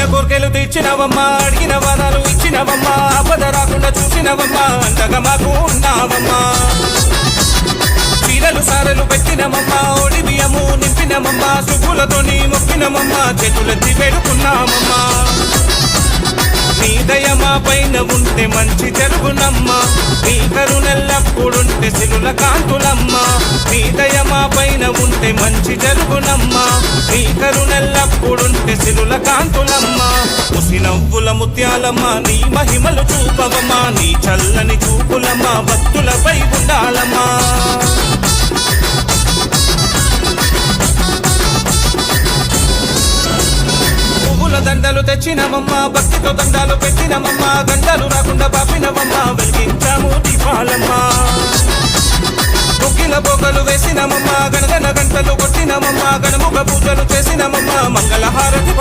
కోరిన కోరికలు తెచ్చినవమ్మా అడిగిన వరాలు ఇచ్చినవమ్మా అబద్ధ రాకుండా చూసినవమ్మా అంతగా మాకు ఉన్నావమ్మా. చీరలు సారలు పెట్టినమమ్మా ఓడి బియ్యము నింపినమమ్మా సుబ్బులతోని మొక్కినమమ్మా చేతులెత్తి పెడుకున్నామమ్మా నీ దయమా పైన ఉంటే మంచి జరుగునమ్మా. నీ కరుణెల్లప్పుడుంటే సిరుల కాంతులమ్మా. నీ దయమా పైన ఉంటే మంచి జరుగునమ్మా. నీ కరుణెల్లప్పుడు సిరుల కాంతులమ్మ ఉసి నవ్వుల ముత్యాలమ్మ నీ మహిమలు చూపవమ్మ నీ చల్లని చూపులమ్మ భక్తులపై ఉండాలమ్మా. దండలు తెచ్చినమమ్మా భక్తితో దండాలు పెట్టినమమ్మా గంటలు రాకుండా పాపినమమ్మా వెలిగించాము దీపాలమ్మ. ముగ్గిల బొగ్గలు వేసినమమ్మా గణగన గంటలు కొట్టినమమ్మా గణముఖ పూజలు చేసినమమ్మా మంగళహారతి